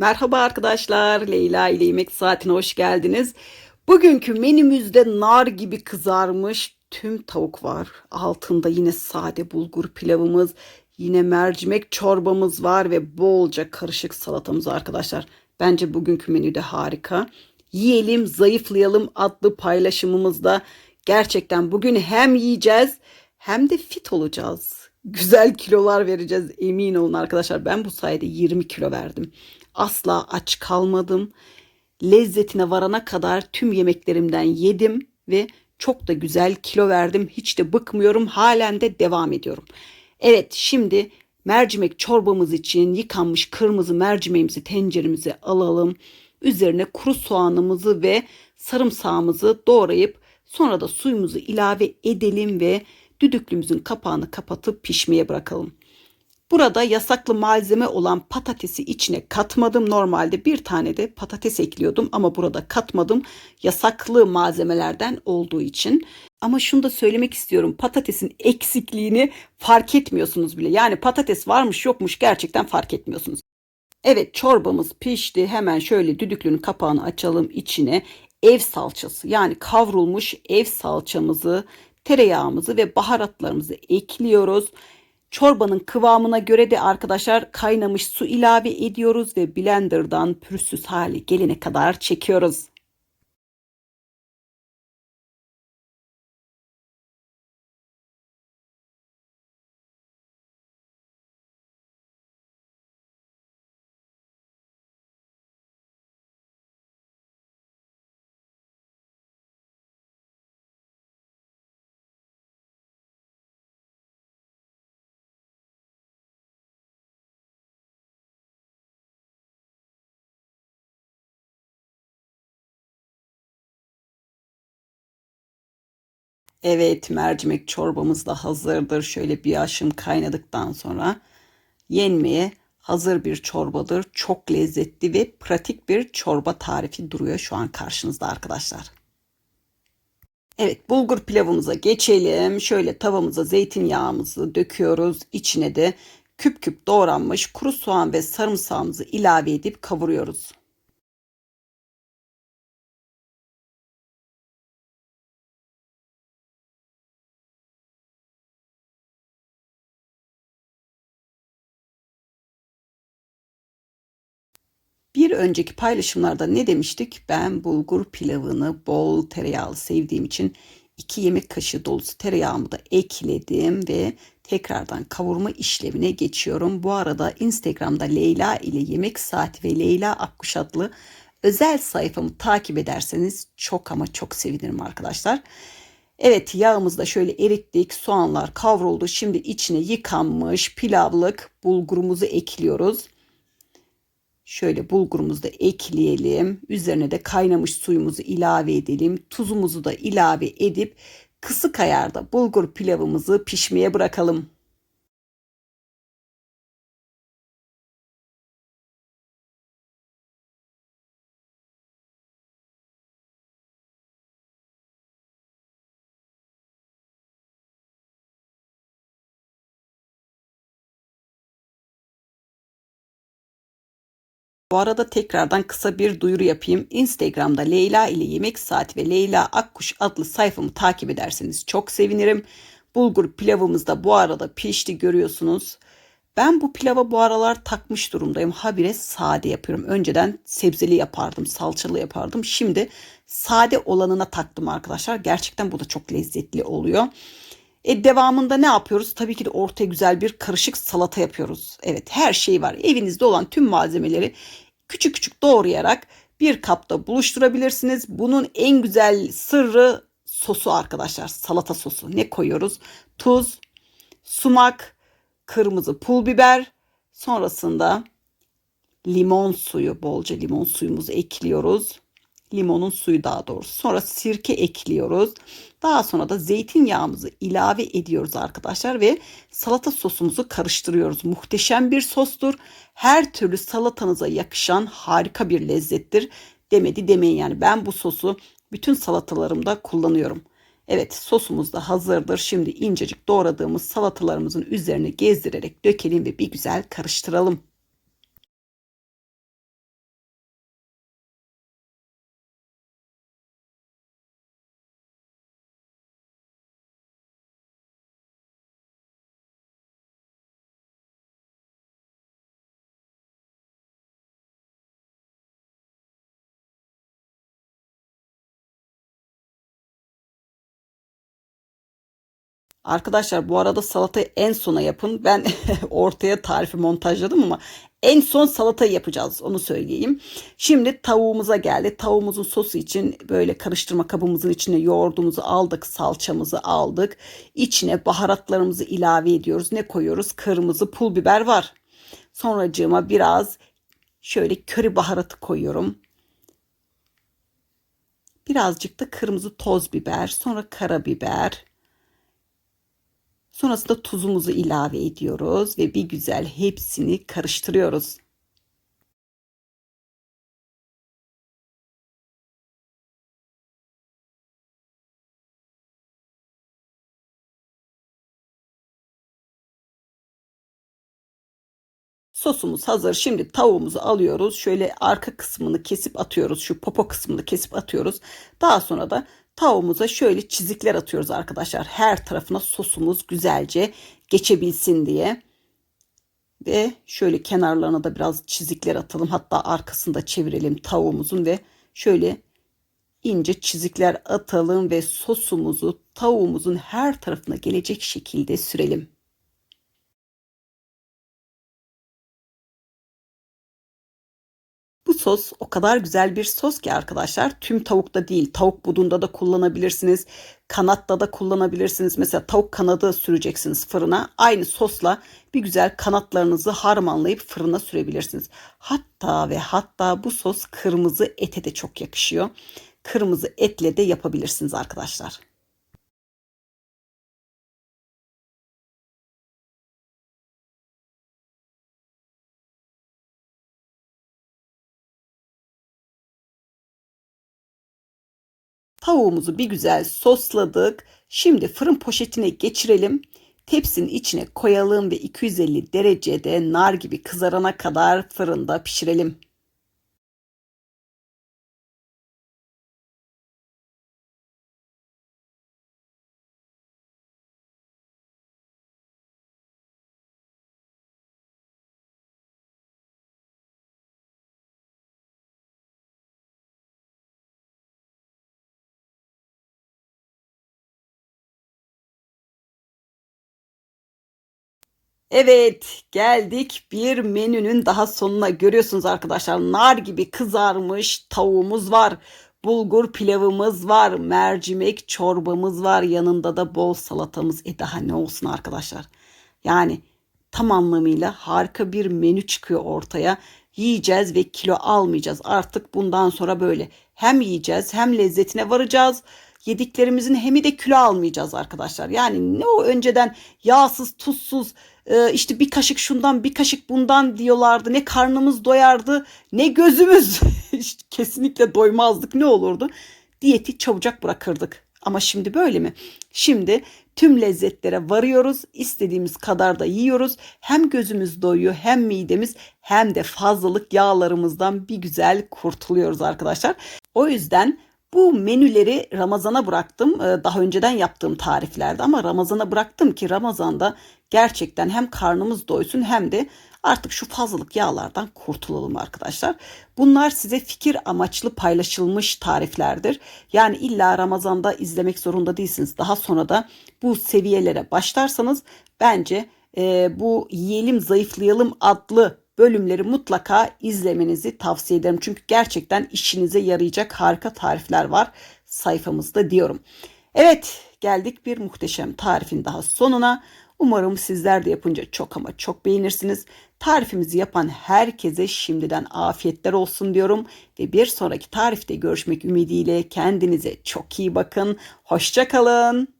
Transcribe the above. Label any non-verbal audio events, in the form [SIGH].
Merhaba arkadaşlar, Leyla ile Yemek Saatine hoş geldiniz. Bugünkü menümüzde nar gibi kızarmış tüm tavuk var. Altında yine sade bulgur pilavımız, yine mercimek çorbamız var ve bolca karışık salatamız arkadaşlar. Bence bugünkü menü de harika. Yiyelim, zayıflayalım adlı paylaşımımızda gerçekten bugün hem yiyeceğiz hem de fit olacağız. Güzel kilolar vereceğiz emin olun arkadaşlar. Ben bu sayede 20 kilo verdim. Asla aç kalmadım. Lezzetine varana kadar tüm yemeklerimden yedim ve çok da güzel kilo verdim. Hiç de bıkmıyorum. Halen de devam ediyorum. Evet şimdi mercimek çorbamız için yıkanmış kırmızı mercimeğimizi tenceremize alalım. Üzerine kuru soğanımızı ve sarımsağımızı doğrayıp sonra da suyumuzu ilave edelim ve düdüklümüzün kapağını kapatıp pişmeye bırakalım. Burada yasaklı malzeme olan patatesi içine katmadım. Normalde bir tane de patates ekliyordum ama burada katmadım. Yasaklı malzemelerden olduğu için. Ama şunu da söylemek istiyorum. Patatesin eksikliğini fark etmiyorsunuz bile. Yani patates varmış yokmuş gerçekten fark etmiyorsunuz. Evet çorbamız pişti. Hemen şöyle düdüklünün kapağını açalım. İçine ev salçası yani kavrulmuş ev salçamızı, tereyağımızı ve baharatlarımızı ekliyoruz. Çorbanın kıvamına göre de arkadaşlar kaynamış su ilave ediyoruz ve blenderdan pürüzsüz hale gelene kadar çekiyoruz. Evet, mercimek çorbamız da hazırdır. Şöyle bir aşım kaynadıktan sonra yenmeye hazır bir çorbadır. Çok lezzetli ve pratik bir çorba tarifi duruyor şu an karşınızda arkadaşlar. Evet, bulgur pilavımıza geçelim. Şöyle tavamıza zeytinyağımızı döküyoruz. İçine de küp küp doğranmış kuru soğan ve sarımsağımızı ilave edip kavuruyoruz. Önceki paylaşımlarda ne demiştik? Ben bulgur pilavını bol tereyağlı sevdiğim için 2 yemek kaşığı dolusu tereyağımı da ekledim ve tekrardan kavurma işlemine geçiyorum. Bu arada Instagram'da Leyla ile Yemek Saati ve Leyla Akkuş adlı özel sayfamı takip ederseniz çok ama çok sevinirim arkadaşlar. Evet yağımızı da şöyle erittik. Soğanlar kavruldu. Şimdi içine yıkanmış pilavlık bulgurumuzu ekliyoruz. Şöyle bulgurumuzu da ekleyelim. Üzerine de kaynamış suyumuzu ilave edelim. Tuzumuzu da ilave edip kısık ayarda bulgur pilavımızı pişmeye bırakalım. Bu arada tekrardan kısa bir duyuru yapayım. Instagram'da Leyla ile Yemek Saati ve Leyla Akkuş adlı sayfamı takip ederseniz çok sevinirim. Bulgur pilavımız da bu arada pişti görüyorsunuz. Ben bu pilava bu aralar takmış durumdayım. Habire sade yapıyorum. Önceden sebzeli yapardım, salçalı yapardım. Şimdi sade olanına taktım arkadaşlar. Gerçekten bu da çok lezzetli oluyor. E devamında ne yapıyoruz? Tabii ki de ortaya güzel bir karışık salata yapıyoruz. Evet her şey var. Evinizde olan tüm malzemeleri küçük küçük doğrayarak bir kapta buluşturabilirsiniz. Bunun en güzel sırrı sosu arkadaşlar. Salata sosu. Ne koyuyoruz? Tuz, sumak, kırmızı pul biber. Sonrasında limon suyu, bolca limon suyumuzu ekliyoruz limonun suyu daha doğrusu. Sonra sirke ekliyoruz. Daha sonra da zeytinyağımızı ilave ediyoruz arkadaşlar ve salata sosumuzu karıştırıyoruz. Muhteşem bir sostur. Her türlü salatanıza yakışan harika bir lezzettir. Demedi demeyin yani ben bu sosu bütün salatalarımda kullanıyorum. Evet sosumuz da hazırdır. Şimdi incecik doğradığımız salatalarımızın üzerine gezdirerek dökelim ve bir güzel karıştıralım. Arkadaşlar bu arada salatayı en sona yapın. Ben [LAUGHS] ortaya tarifi montajladım ama en son salatayı yapacağız onu söyleyeyim. Şimdi tavuğumuza geldi. Tavuğumuzun sosu için böyle karıştırma kabımızın içine yoğurdumuzu aldık, salçamızı aldık. İçine baharatlarımızı ilave ediyoruz. Ne koyuyoruz? Kırmızı pul biber var. Sonracığıma biraz şöyle köri baharatı koyuyorum. Birazcık da kırmızı toz biber, sonra karabiber. Sonrasında tuzumuzu ilave ediyoruz ve bir güzel hepsini karıştırıyoruz. Sosumuz hazır. Şimdi tavuğumuzu alıyoruz. Şöyle arka kısmını kesip atıyoruz. Şu popo kısmını kesip atıyoruz. Daha sonra da tavuğumuza şöyle çizikler atıyoruz arkadaşlar. Her tarafına sosumuz güzelce geçebilsin diye. Ve şöyle kenarlarına da biraz çizikler atalım. Hatta arkasını da çevirelim tavuğumuzun ve şöyle ince çizikler atalım ve sosumuzu tavuğumuzun her tarafına gelecek şekilde sürelim. Bu sos o kadar güzel bir sos ki arkadaşlar. Tüm tavukta değil, tavuk budunda da kullanabilirsiniz. Kanatta da kullanabilirsiniz. Mesela tavuk kanadı süreceksiniz fırına. Aynı sosla bir güzel kanatlarınızı harmanlayıp fırına sürebilirsiniz. Hatta ve hatta bu sos kırmızı ete de çok yakışıyor. Kırmızı etle de yapabilirsiniz arkadaşlar. Tavuğumuzu bir güzel sosladık. Şimdi fırın poşetine geçirelim. Tepsinin içine koyalım ve 250 derecede nar gibi kızarana kadar fırında pişirelim. Evet geldik bir menünün daha sonuna. Görüyorsunuz arkadaşlar nar gibi kızarmış tavuğumuz var. Bulgur pilavımız var mercimek çorbamız var. Yanında da bol salatamız. E daha ne olsun arkadaşlar? Yani tam anlamıyla harika bir menü çıkıyor ortaya. Yiyeceğiz ve kilo almayacağız. Artık bundan sonra böyle hem yiyeceğiz hem lezzetine varacağız yediklerimizin hemi de kilo almayacağız arkadaşlar. Yani ne o önceden yağsız, tuzsuz, e, işte bir kaşık şundan bir kaşık bundan diyorlardı. Ne karnımız doyardı ne gözümüz [LAUGHS] kesinlikle doymazdık ne olurdu? Diyeti çabucak bırakırdık. Ama şimdi böyle mi? Şimdi tüm lezzetlere varıyoruz. istediğimiz kadar da yiyoruz. Hem gözümüz doyuyor hem midemiz hem de fazlalık yağlarımızdan bir güzel kurtuluyoruz arkadaşlar. O yüzden bu menüleri Ramazan'a bıraktım. Ee, daha önceden yaptığım tariflerde ama Ramazan'a bıraktım ki Ramazan'da gerçekten hem karnımız doysun hem de artık şu fazlalık yağlardan kurtulalım arkadaşlar. Bunlar size fikir amaçlı paylaşılmış tariflerdir. Yani illa Ramazan'da izlemek zorunda değilsiniz. Daha sonra da bu seviyelere başlarsanız bence e, bu yiyelim zayıflayalım adlı bölümleri mutlaka izlemenizi tavsiye ederim. Çünkü gerçekten işinize yarayacak harika tarifler var sayfamızda diyorum. Evet geldik bir muhteşem tarifin daha sonuna. Umarım sizler de yapınca çok ama çok beğenirsiniz. Tarifimizi yapan herkese şimdiden afiyetler olsun diyorum. Ve bir sonraki tarifte görüşmek ümidiyle kendinize çok iyi bakın. Hoşçakalın.